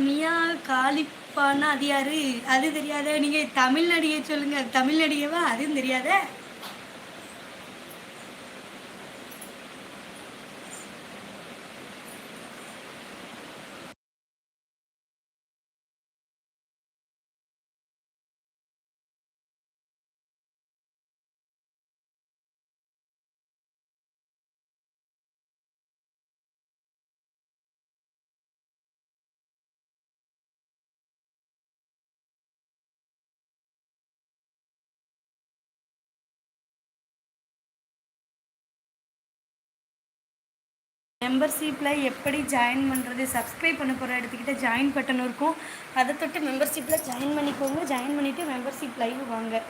மியா காலிப்பானா அது யாரு? அது தெரியாத. நீங்கள் தமிழ் நடிகை சொல்லுங்கள் தமிழ் நடிகைவா? அதுவும் தெரியாத? மெம்பர்ஷிப்பில் எப்படி ஜாயின் பண்ணுறது சப்ஸ்கிரைப் பண்ண போகிற இடத்துக்கிட்ட ஜாயின் பட்டன் இருக்கும். அதை தொட்டு மெம்பர்ஷிப்பில் ஜாயின் பண்ணிக்கோங்க. ஜாயின் பண்ணிவிட்டு மெம்பர்ஷிப் லைவ் வாங்க.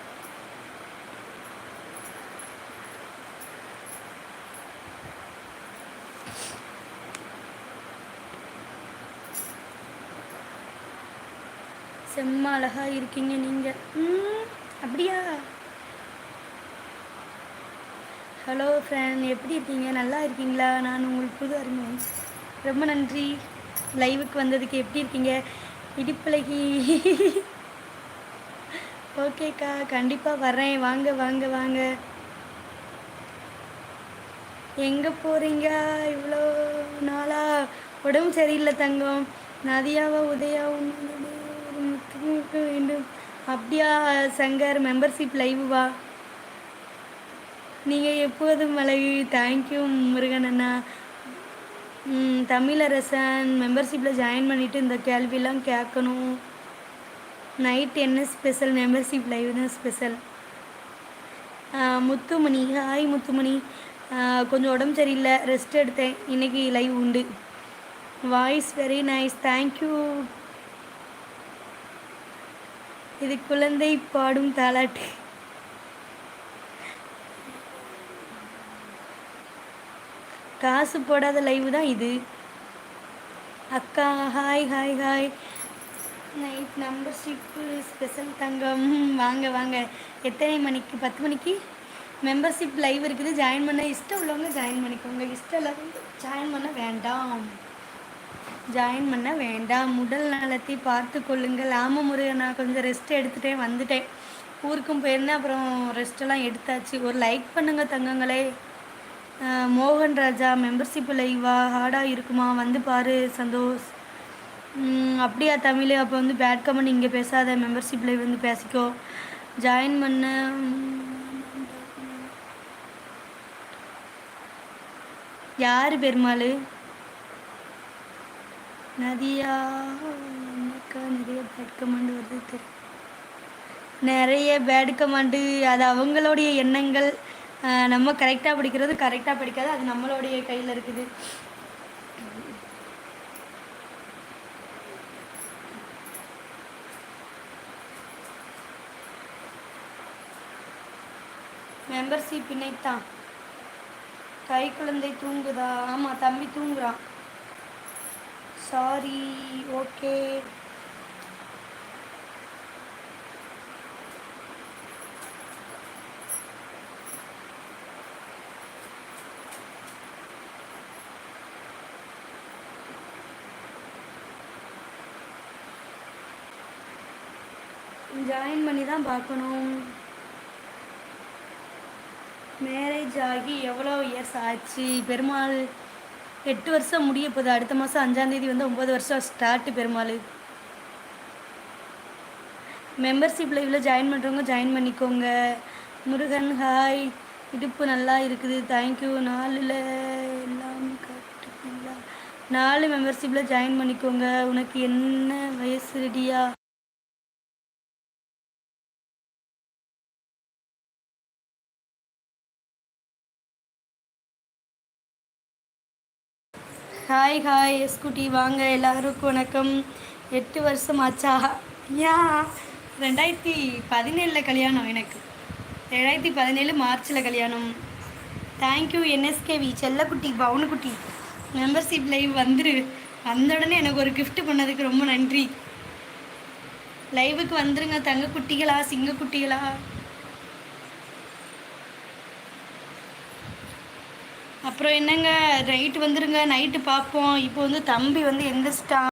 செம்ம அழகா இருக்கீங்க நீங்கள் அப்படியா? ஹலோ ஃப்ரெண்ட் எப்படி இருக்கீங்க? நல்லா இருக்கீங்களா? நான் உங்களுக்கு புது அறிமுகம் ரொம்ப நன்றி. லைவுக்கு வந்ததுக்கு எப்படி இருக்கீங்க? இடிப்பழகி. ஓகேக்கா கண்டிப்பாக வரேன் வாங்க வாங்க வாங்க. எங்கே போகிறீங்க இவ்வளோ நாளா? உடம்பு சரியில்லை தங்கம். நதியாவா உதயாவும் வேண்டும் அப்படியா சங்கர்? மெம்பர்ஷிப் லைவ் வா? நீங்கள் எப்போதும் அழகு தேங்க்யூ முருகன் அண்ணா. தமிழரசன் மெம்பர்ஷிப்பில் ஜாயின் பண்ணிவிட்டு இந்த கேள்வியெலாம் கேட்கணும். நைட் என்ன ஸ்பெஷல் மெம்பர்ஷிப் லைவ் தான் ஸ்பெஷல் முத்துமணி. ஹாய் முத்துமணி. கொஞ்சம் உடம்பு சரியில்லை. ரெஸ்ட் எடுத்தேன். இன்னைக்கு லைவ் உண்டு. வாய்ஸ் வெரி நைஸ் தேங்க்யூ இது குழந்தை பாடும் தாலாட்டு. காசு போடாத லைவ் தான் இது. அக்கா hi hi hi night membership special தங்கம். வாங்க வாங்க. எத்தனை மணிக்கு? பத்து மணிக்கு? மெம்பர்ஷிப் லைவ் இருக்குது. ஜாயின் பண்ண இஷ்டம் உள்ளவங்க ஜாயின் பண்ணிக்கோங்க. இஷ்டம் இல்லாதவங்க ஜாயின் பண்ண வேண்டாம். ஜாயின் பண்ண வேண்டாம். உடல் நலத்தை பார்த்து கொள்ளுங்கள். ஆமாம் முருகன் நான் கொஞ்சம் ரெஸ்ட் எடுத்துகிட்டேன் வந்துட்டேன். ஊருக்கும் போயிருந்தேன் அப்புறம் ரெஸ்ட்டெல்லாம் எடுத்தாச்சு. ஒரு லைக் பண்ணுங்கள் தங்கங்களே. மோகன் ராஜா மெம்பர்ஷிப் இவா ஹார்டாக இருக்குமா? வந்து பாரு சந்தோஷ். அப்படியா தமிழ் அப்போ வந்து பேட் கமெண்ட் இங்கே பேசாத மெம்பர்ஷிப்பில் வந்து பேசிக்கோ. ஜாயின் பண்ண. யார் பெருமாள்? நதியா? என்னக்கா நிறைய பேட் கமெண்ட் வருது தெரியும் நிறைய பேட் கமாண்டு அது அவங்களுடைய எண்ணங்கள். நம்ம கரெக்டாக படிக்கிறது கரெக்டாக படிக்காது. அது நம்மளுடைய கையில் இருக்குது. மெம்பர்ஷிப் இணைத்தான். கை குழந்தை தூங்குதா? ஆமாம் தம்பி தூங்குறான். சாரி ஓகே ஜாயின் பண்ணி தான் பார்க்கணும். மேரேஜ் ஆகி எவ்வளோ இயர்ஸ் ஆச்சு? பெருமாள் எட்டு வருஷம் முடிய போகுது. அடுத்த மாதம் அஞ்சாந்தேதி வந்து ஒம்பது வருஷம் ஸ்டார்ட்டு பெருமாள். மெம்பர்ஷிப் லைவில் ஜாயின் பண்ணுறவங்க ஜாயின் பண்ணிக்கோங்க. முருகன் ஹாய் இடுப்பு நல்லா இருக்குது. தேங்க்யூ நாலில் எல்லாம் கட்டுங்களா நாலு மெம்பர்ஷிப்பில் ஜாயின் பண்ணிக்கோங்க. உனக்கு என்ன வயசு ரெடியா ஹாய் ஹாய் எஸ்குட்டி. வாங்க எல்லாருக்கும் வணக்கம். எட்டு வருஷம் ஆச்சா? ஏன் ரெண்டாயிரத்தி பதினேழில் கல்யாணம் எனக்கு. ரெண்டாயிரத்தி பதினேழு மார்ச்சில் கல்யாணம். தேங்க்யூ என்எஸ்கேவி செல்லக்குட்டி பவுனுக்குட்டி. மெம்பர்ஷிப் லைவ் வந்துரு. வந்த உடனே எனக்கு ஒரு கிஃப்ட் பண்ணதுக்கு ரொம்ப நன்றி. லைவுக்கு வந்துருங்க தங்க குட்டிகளா சிங்க குட்டிகளா அப்புறம் என்னங்க நைட்டு வந்துருங்க நைட்டு பார்ப்போம். இப்போ வந்து தம்பி வந்து எந்திரிச்சிட்டான்.